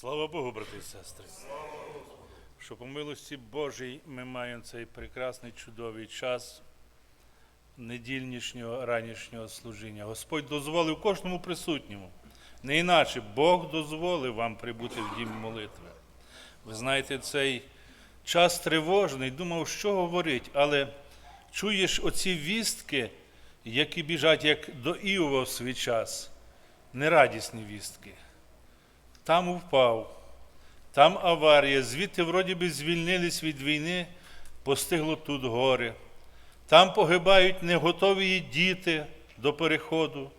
Слава Богу, брати і сестри. Що по милості Божій ми маємо цей прекрасний чудовий час недільнішнього ранішнього служіння. Господь дозволив кожному присутньому. Не іначе Бог дозволив вам прибути в дім молитви. Ви знаєте, цей час тривожний, думав, що говорить, але чуєш оці вістки, які біжать як до Іова в свій час, нерадісні вістки. Там упав, там аварія, звідти вроді би звільнились від війни, постигло тут горе. Там погибають неготові діти до переходу,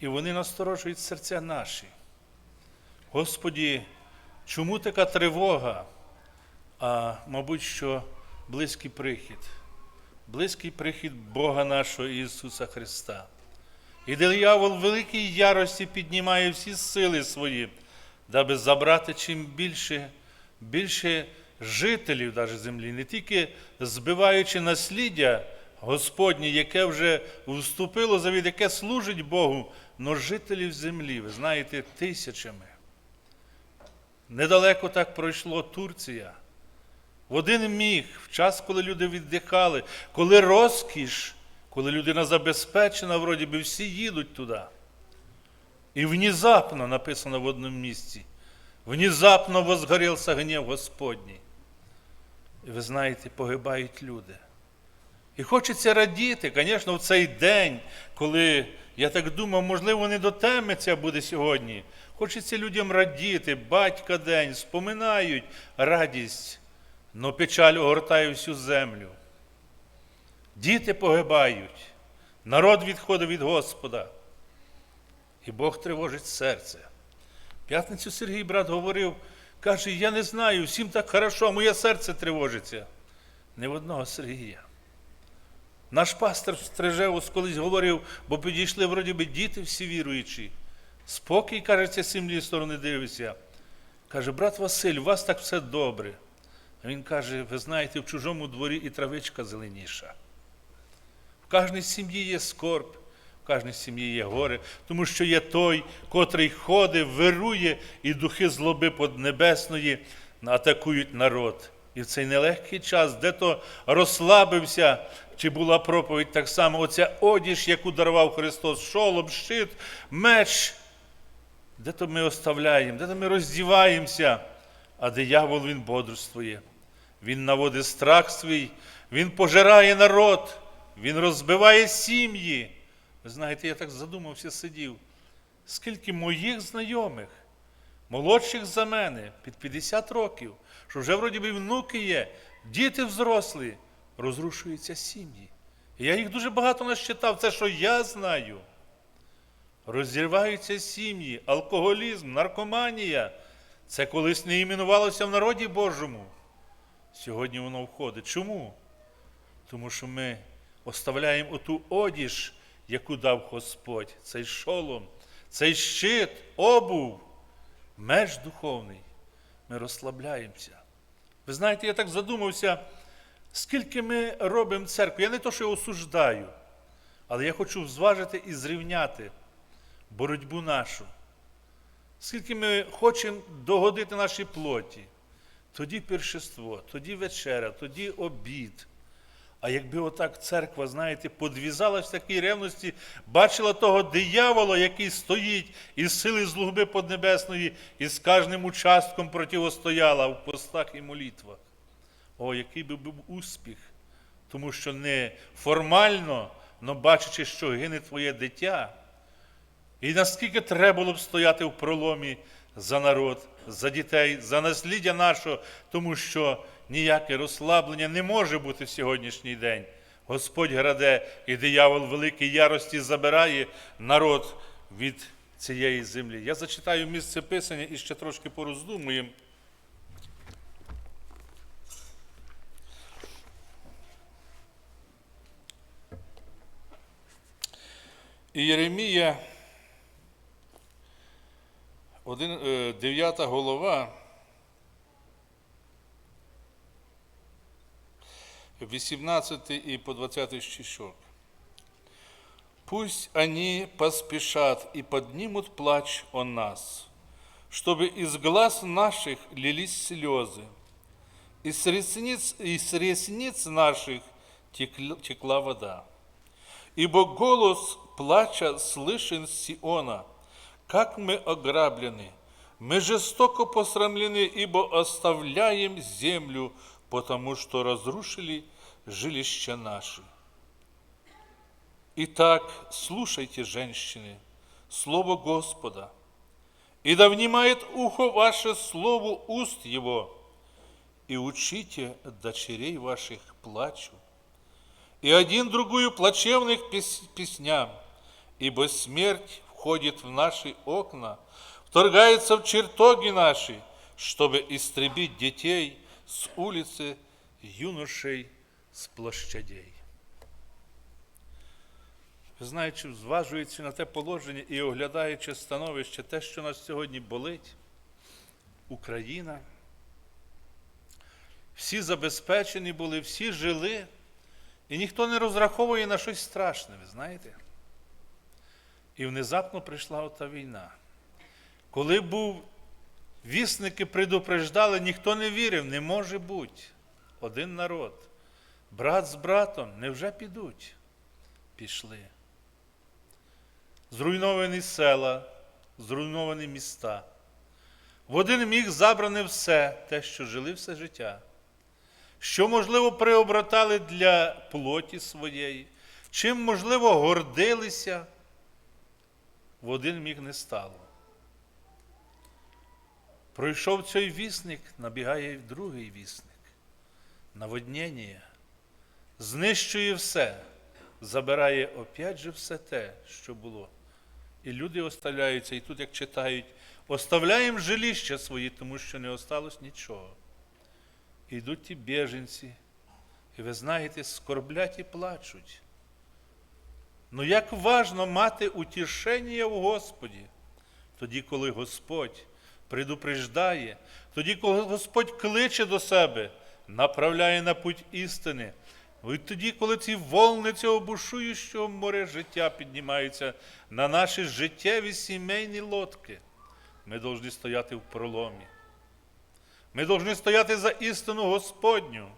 і вони насторожують серця наші. Господі, чому така тривога? А мабуть, що близький прихід, близький прихід Бога нашого Ісуса Христа. І диявол великій ярості піднімає всі сили свої, даби забрати чим більше, більше жителів даже землі, не тільки збиваючи насліддя Господнє, яке вже вступило завід, яке служить Богу, но жителів землі, ви знаєте, тисячами. Недалеко так пройшло Турція. В один міг, в час, коли люди віддихали, коли розкіш, коли людина забезпечена, вроді би всі їдуть туди. І внезапно написано в одному місці, внезапно возгорівся гнів Господній. І ви знаєте, погибають люди. І хочеться радіти, звісно, в цей день, коли я так думав, можливо, не до теми ця буде сьогодні. Хочеться людям радіти, батька день, споминають радість, но печаль огортає всю землю. Діти погибають, народ відходить від Господа. І Бог тривожить серце. П'ятницю Сергій брат говорив, каже, я не знаю, всім так хорошо, моє серце тривожиться. Не в одного Сергія. Наш пастор Стрижевус колись говорив, бо підійшли вроді би діти всі віруючі. Спокій, каже, ця сім'ї сторони дивиться. Каже, брат Василь, у вас так все добре. А він каже, ви знаєте, в чужому дворі і травичка зеленіша. В кожній сім'ї є скорб, кожній сім'ї є горе, тому що є той, котрий ходить, вирує, і духи злоби поднебесної атакують народ. І в цей нелегкий час, де то розслабився, чи була проповідь так само, оця одіж, яку дарував Христос, шолом, щит, меч, де то ми оставляємо, де то ми роздіваємося, а диявол він бодрствує. Він наводить страх свій, він пожирає народ, він розбиває сім'ї. Ви знаєте, я так задумався, сидів. Скільки моїх знайомих, молодших за мене, під 50 років, що вже вроді би внуки є, діти взрослі, розрушуються сім'ї. Я їх дуже багато насчитав, це що я знаю. Розірваються сім'ї, алкоголізм, наркоманія. Це колись не іменувалося в народі Божому. Сьогодні воно входить. Чому? Тому що ми оставляємо оту одіж, яку дав Господь, цей шолом, цей щит, обув, меч духовний. Ми розслабляємося. Ви знаєте, я так задумався, скільки ми робимо церкву. Я не то, що осуждаю, але я хочу зважити і зрівняти боротьбу нашу. Скільки ми хочемо догодити нашій плоті, тоді першество, тоді вечеря, тоді обід. А якби отак церква, знаєте, подвізалась в такій ревності, бачила того диявола, який стоїть із сили злуби поднебесної, і з кожним участком противостояла в постах і молитвах. О, який би був успіх! Тому що не формально, але бачачи, що гине твоє дитя, і наскільки треба було б стояти в проломі за народ, за дітей, за насліддя нашого, тому що ніяке розслаблення не може бути в сьогоднішній день. Господь граде, і диявол великій ярості забирає народ від цієї землі. Я зачитаю місце писання і ще трошки пороздумуємо. І Єремія, 9 голова, 18 и по 20 стишок. Пусть они поспешат и поднимут плач о нас, чтобы из глаз наших лились слезы, и с ресниц, и с ресниц наших текла, текла вода. Ибо голос плача слышен с Сиона, как мы ограблены, мы жестоко посрамлены, ибо оставляем землю, потому что разрушили жилища наши. Итак, слушайте, женщины, слово Господа, и да внимает ухо ваше слову уст его, и учите дочерей ваших плачу, и один другую плачевных пес- песням, ибо смерть входит в наши окна, вторгается в чертоги наши, чтобы истребить детей с улицы, юношей з площадей. Ви знаючи, зважуючи на те положення і оглядаючи становище, те, що нас сьогодні болить, Україна, всі забезпечені були, всі жили, і ніхто не розраховує на щось страшне, ви знаєте? І внезапно прийшла ота війна. Коли був вісники предупреждали, ніхто не вірив, не може бути. Один народ, брат з братом, невже підуть? Пішли. Зруйновані села, зруйновані міста. В один міг забране все, те, що жили все життя, що, можливо, приобратали для плоті своєї, чим, можливо, гордилися, в один міг не стало. Пройшов цей вісник, набігає другий вісник. Наводнення, знищує все, забирає опять же все те, що було. І люди оставляються, і тут, як читають, оставляємо жилища свої, тому що не осталось нічого. І йдуть ті біженці, і ви знаєте, скорблять і плачуть. Ну як важно мати утішення в Господі, тоді, коли Господь предупреждає, тоді, коли Господь кличе до себе, направляє на путь істини. І тоді, коли ці волни цього бушуючого моря життя піднімаються на наші життєві сімейні лодки, ми повинні стояти в проломі. Ми повинні стояти за істину Господню.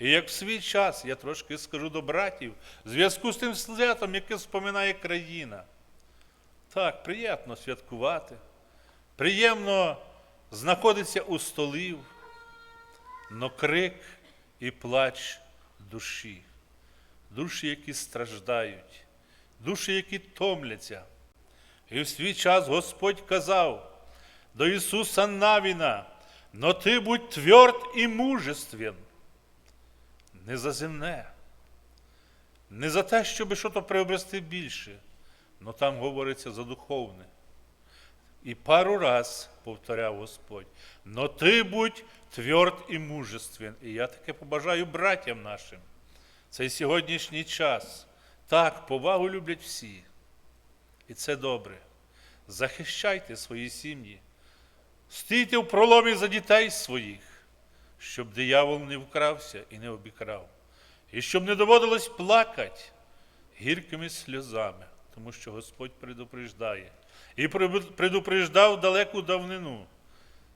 І як в свій час, я трошки скажу до братів, в зв'язку з тим святом, яке споминає країна. Так, приємно святкувати, приємно знаходитися у столів, но крик і плач душі, душі, які страждають, душі, які томляться. І в свій час Господь казав до Ісуса Навіна, но ти будь тверд і мужествен. Не за земне, не за те, щоб щось приобрести більше, но там говориться за духовне. І пару раз повторяв Господь, но ти будь тверд і мужествен. І я таке побажаю братям нашим. Цей сьогоднішній час. Так, повагу люблять всі. І це добре. Захищайте свої сім'ї. Стійте в проломі за дітей своїх, щоб диявол не вкрався і не обікрав. І щоб не доводилось плакати гіркими сльозами, тому що Господь предупреждає. І предупреждав далеку давнину,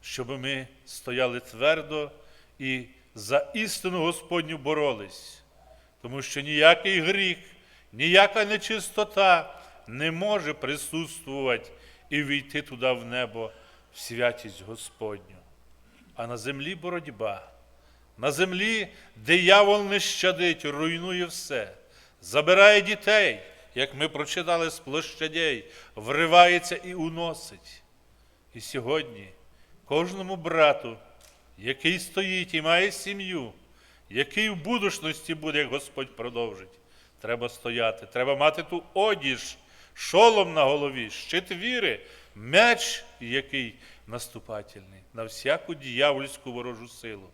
щоб ми стояли твердо і за істину Господню боролись, тому що ніякий гріх, ніяка нечистота не може присутствувати і війти туди в небо в святість Господню. А на землі боротьба, на землі диявол не щадить, руйнує все, забирає дітей, як ми прочитали з площадей, вривається і уносить. І сьогодні кожному брату, який стоїть і має сім'ю, який в будучності буде, як Господь продовжить, треба стояти, треба мати ту одіж, шолом на голові, щит віри, меч, який наступательний, на всяку діявольську ворожу силу.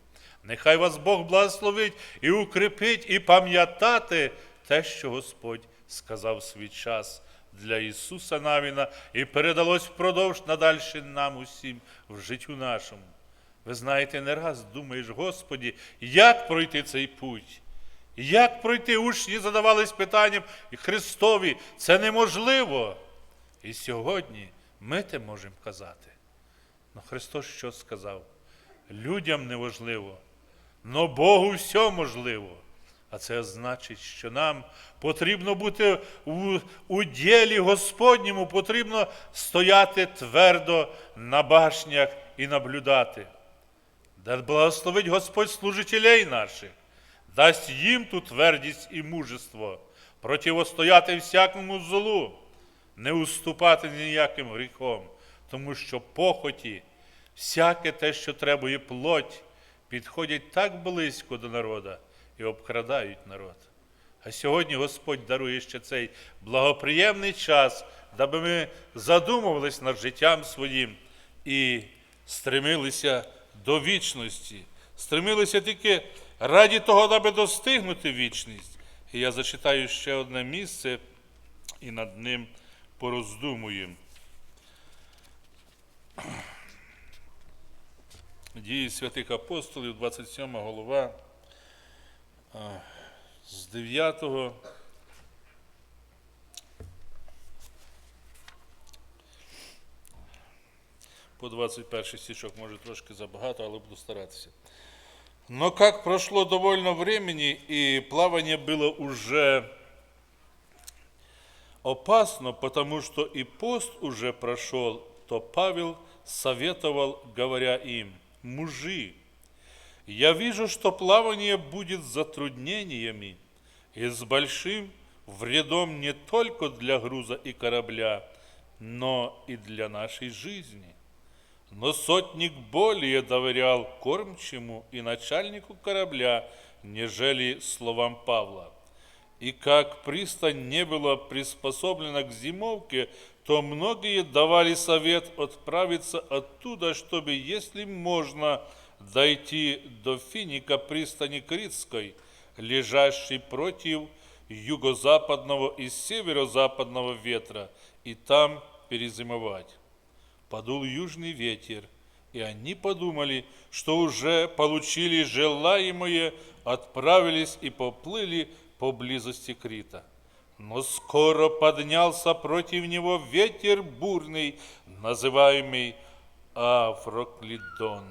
Нехай вас Бог благословить і укріпить, і пам'ятати те, що Господь сказав свій час для Ісуса Навіна, і передалось впродовж надальше нам усім в життю нашому. Ви знаєте, не раз думаєш, Господі, як пройти цей путь? Як пройти? Учні задавались питанням Христові, це неможливо. І сьогодні ми те можемо казати. Христос що сказав? Людям неважливо, но Богу все можливо. А це значить, що нам потрібно бути у, у ділі Господньому, потрібно стояти твердо на башнях і наблюдати. Да благословить Господь служителей наших, дасть їм ту твердість і мужество, противостояти всякому злу, не уступати ніяким гріхом, тому що похоті, всяке те, що требує плоть, підходять так близько до народа і обкрадають народ. А сьогодні Господь дарує ще цей благоприємний час, даби ми задумувались над життям своїм і стремилися до вічності, стремилися тільки раді того, аби достигнути вічність. І я зачитаю ще одне місце і над ним пороздумуємо. Дії святих апостолів, 27 голова, з 9 по 21 стишок, може трошки забагато, але буду старатися. Но как прошло довольно времени, и плавание было уже опасно, потому что и пост уже прошел, то Павел советовал, говоря им, мужи, я вижу, что плавание будет затруднениями и с большим вредом не только для груза и корабля, но и для нашей жизни. Но сотник более доверял кормчему и начальнику корабля, нежели словам Павла. И как пристань не была приспособлена к зимовке, то многие давали совет отправиться оттуда, чтобы, если можно, дойти до Финика пристани Критской, лежащей против юго-западного и северо-западного ветра, и там перезимовать подул южный ветер, и они подумали, что уже получили желаемое, отправились и поплыли поблизости Крита. Но скоро поднялся против него ветер бурный, называемый Афроклидон.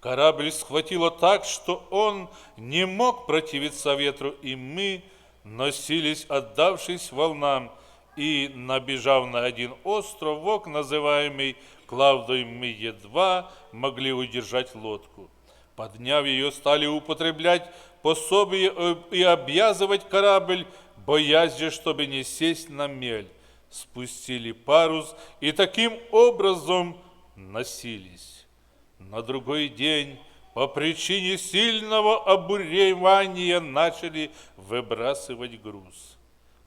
Корабль схватило так, что он не мог противиться ветру, и мы носились, отдавшись волнам, и, набежав на один островок, называемый Клавдой, мы едва могли удержать лодку. Подняв ее, стали употреблять пособие и обвязывать корабль, боясь же, чтобы не сесть на мель. Спустили парус и таким образом носились. На другой день по причине сильного обуревания начали выбрасывать груз.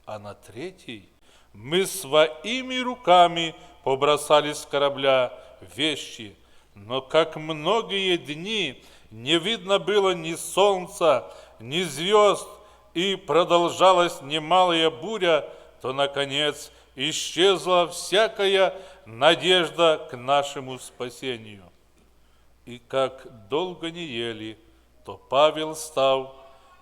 А на третий мы своими руками побросали с корабля вещи, но как многие дни не видно было ни солнца, ни звезд, и продолжалась немалая буря, то, наконец, исчезла всякая надежда к нашему спасению. И как долго не ели, то Павел стал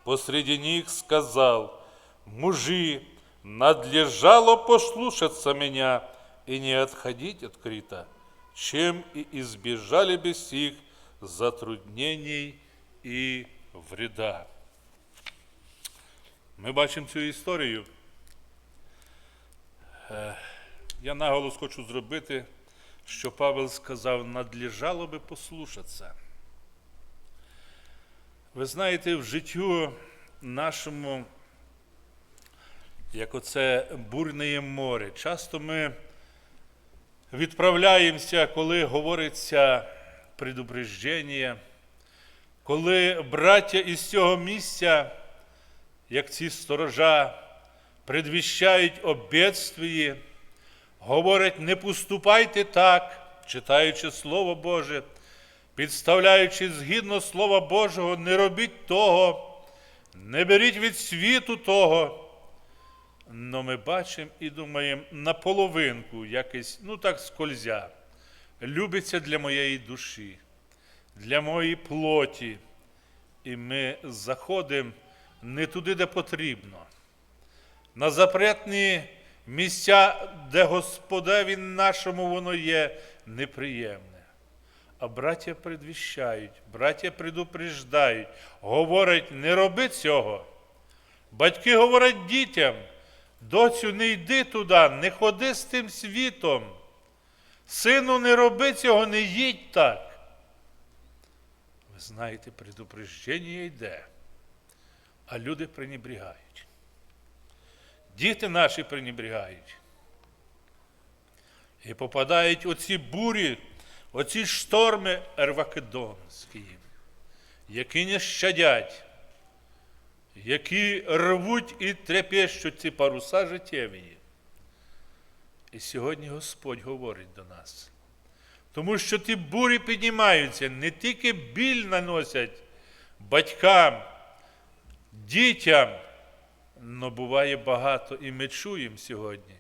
посреди них сказал, «Мужи, надлежало послушаться меня и не отходить от Крита, чем и избежали бы сих затруднений і вреда. Ми бачимо цю історію. Е, Я наголос хочу зробити, що Павел сказав, надлежало би послушатися. Ви знаєте, в життю нашому як оце бурне море. Часто ми відправляємося, коли говориться предупреждення, коли браття із цього місця, як ці сторожа, предвіщають о бедствії, говорять, не поступайте так, читаючи Слово Боже, підставляючи згідно Слова Божого, не робіть того, не беріть від світу того. Но ми бачимо і думаємо наполовинку якось, ну так скользя, любиться для моєї душі, для моєї плоті. І ми заходимо не туди, де потрібно. На запретні місця, де Господеві нашому воно є неприємне. А браття предвіщають, браття предупреждають, говорять, не роби цього. Батьки говорять дітям, доцю, не йди туди, не ходи з тим світом. Сину, не роби цього, не їдь так. Ви знаєте, предупреждення йде, а люди пренебрігають. Діти наші пренебрігають. І попадають оці бурі, оці шторми Ервакедонські, які не щадять, які рвуть і трепещуть ці паруса життєві. І сьогодні Господь говорить до нас. Тому що ті бурі піднімаються, не тільки біль наносять батькам, дітям, але буває багато, і ми чуємо сьогодні.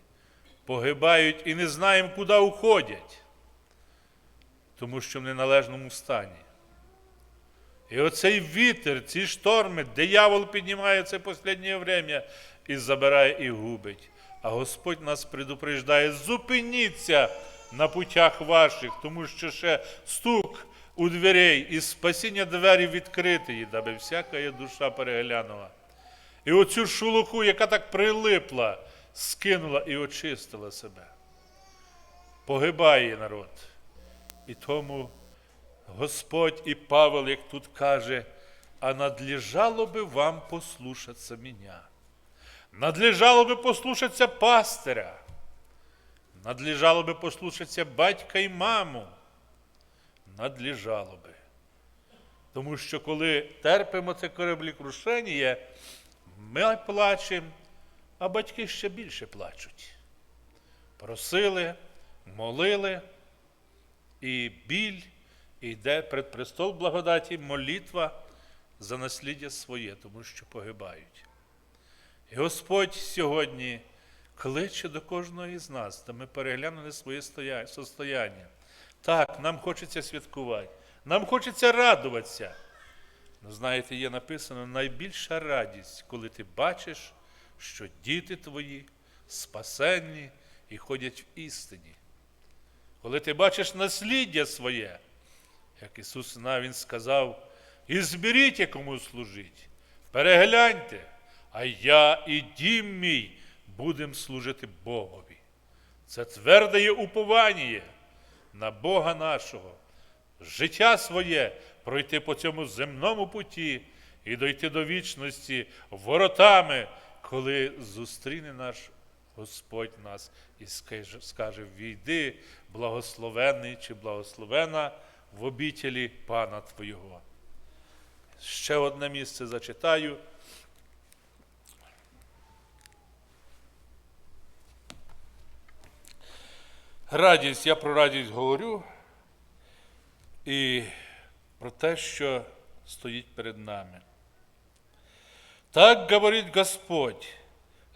Погибають і не знаємо, куди уходять, тому що в неналежному стані. І оцей вітер, ці шторми, диявол піднімає це останнє время і забирає і губить. А Господь нас предупреждає, зупиніться на путях ваших, тому що ще стук у дверей і спасіння двері відкриті, даби всяка душа переглянула. І оцю шулуху, яка так прилипла, скинула і очистила себе. Погибає народ. І тому Господь і Павел, як тут каже, а надлежало би вам послушаться меня. Надлежало би послушаться пастиря. Надлежало би послушаться батька і маму. Надлежало би. Тому що коли терпимо це кораблекрушення, ми плачемо, а батьки ще більше плачуть. Просили, молили, і біль і йде пред престол благодаті молитва за насліддя своє, тому що погибають. І Господь сьогодні кличе до кожного із нас, та ми переглянули своє состояння. Так, нам хочеться святкувати, нам хочеться радуватися. Ну, знаєте, є написано найбільша радість, коли ти бачиш, що діти твої спасенні і ходять в істині. Коли ти бачиш насліддя своє, як Ісус Навін сказав, і зберіть кому служить, перегляньте, а я і дім мій будем служити Богові. Це тверде є уповання на Бога нашого, життя своє пройти по цьому земному путі і дойти до вічності воротами, коли зустріне наш Господь нас і скаже, війди, благословений чи благословена в обітелі Пана Твого. Ще одне місце зачитаю. Радість, я про радість говорю і про те, що стоїть перед нами. Так говорить Господь,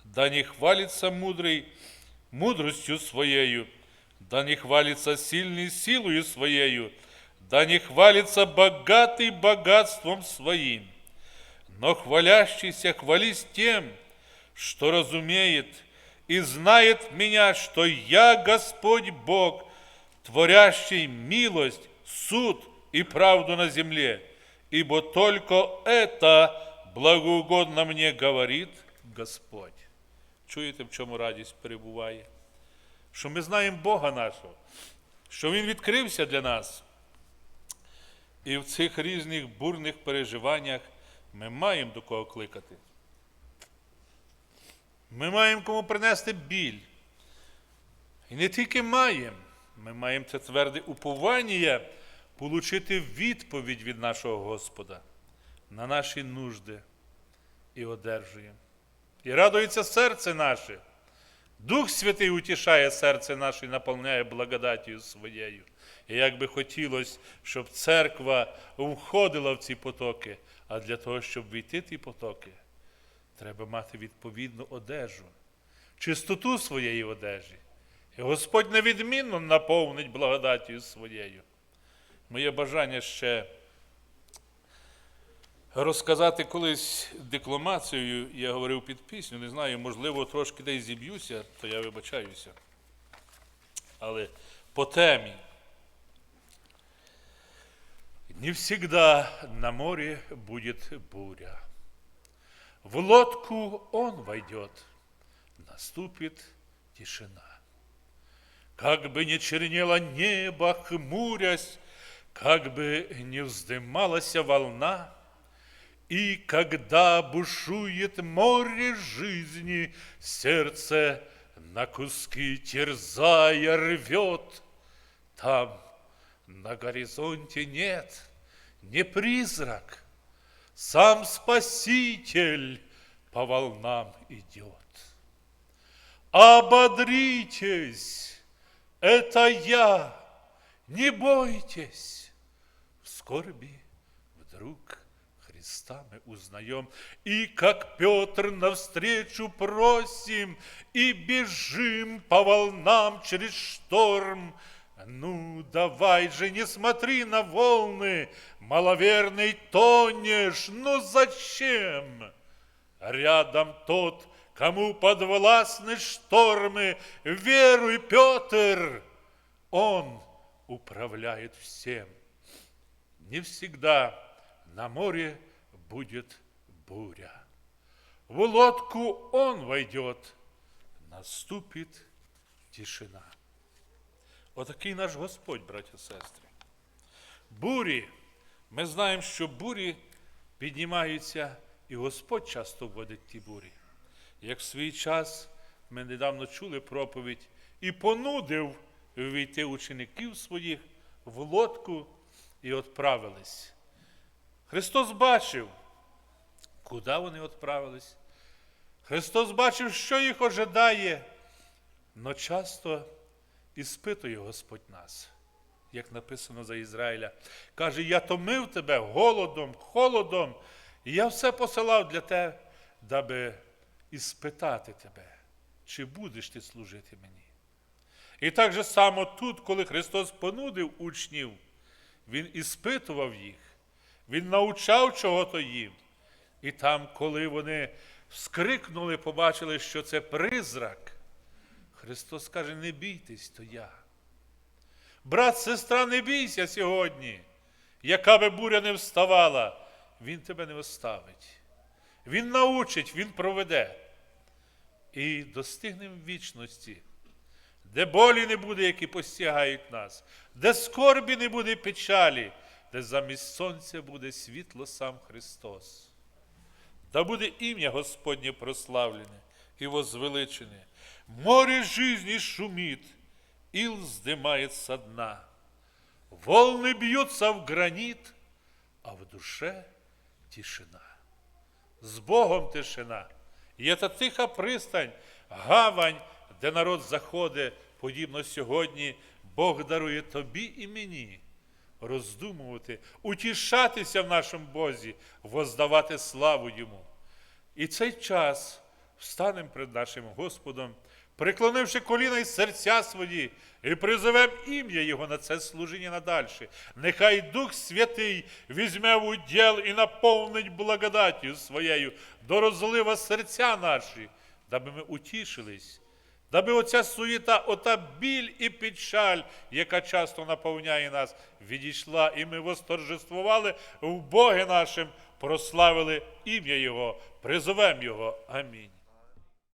да не хвалится мудрый мудростью своею, да не хвалится сильный силою своею, да не хвалится богатый богатством своим, но хвалящийся хвались тем, что разумеет и знает меня, что я Господь Бог, творящий милость, суд и правду на земле, ибо только это благоугодно мне говорит Господь. Чуєте, в чому радість перебуває? Що ми знаємо Бога нашого, що Він відкрився для нас. І в цих різних бурних переживаннях ми маємо до кого кликати. Ми маємо кому принести біль. І не тільки маємо, ми маємо це тверде уповання получити відповідь від нашого Господа на наші нужди і одержуємо. І радується серце наше. Дух Святий утішає серце наше і наповняє благодаттю своєю. І як би хотілося, щоб церква входила в ці потоки, а для того, щоб війти ті потоки, треба мати відповідну одежу, чистоту своєї одежі. І Господь невідмінно наповнить благодаттю своєю. Моє бажання ще розказати колись декламацію, я говорив під пісню, не знаю, можливо, трошки десь зіб'юся, то я вибачаюся. Але по темі. Не всегда на море будет буря. В лодку он войдет, наступит тишина. Как бы не чернело небо, хмурясь, как бы не вздымалась волна, и когда бушует море жизни, сердце на куски терзая рвет, там на горизонте нет, не призрак, сам Спаситель по волнам идет. Ободритесь, это я, не бойтесь. В скорби вдруг Христа мы узнаем, и как Петр навстречу просим, и бежим по волнам через шторм. Ну, давай же, не смотри на волны, маловерный тонешь, ну зачем? Рядом тот, кому подвластны штормы, веруй, Петр, он управляет всем. Не всегда на море будет буря. В лодку он войдет, наступит тишина. Отакий наш Господь, браті сестри. Бурі. Ми знаємо, що бурі піднімаються, і Господь часто вводить ті бурі. Як в свій час ми недавно чули проповідь і понудив війти учеників своїх в лодку і відправились. Христос бачив, куди вони відправились. Христос бачив, що їх ожидає, но часто іспитує Господь нас, як написано за Ізраїля. Каже, я томив тебе голодом, холодом, і я все посилав для тебе, даби іспитати тебе, чи будеш ти служити мені. І так же само тут, коли Христос понудив учнів, Він іспитував їх, Він навчав чого-то їм. І там, коли вони вскрикнули, побачили, що це призрак, Христос каже, не бійтесь, то я. Брат, сестра, не бійся сьогодні, яка би буря не вставала, Він тебе не оставить. Він научить, Він проведе. І достигнемо вічності, де болі не буде, які постягають нас, де скорбі не буде печалі, де замість сонця буде світло сам Христос. Да буде ім'я Господнє прославлене і возвеличене. Море жизни шумит, ил вздымает со дна. Волны бьются в гранит, а в душе тишина. З Богом тишина. І це тиха пристань, гавань, де народ заходить, подібно сьогодні, Бог дарує тобі і мені роздумувати, утішатися в нашому Бозі, воздавати славу Йому. І цей час встанемо перед нашим Господом, приклонивши коліна і серця свої, і призовемо ім'я Його на це служіння надальше. Нехай Дух Святий візьме в уділ і наповнить благодаттю своєю до розлива серця наші, даби ми утішились. Даби оця суєта, ота біль і печаль, яка часто наповняє нас, відійшла, і ми восторжествували в Богі нашим, прославили ім'я Його, призовемо Його. Амінь.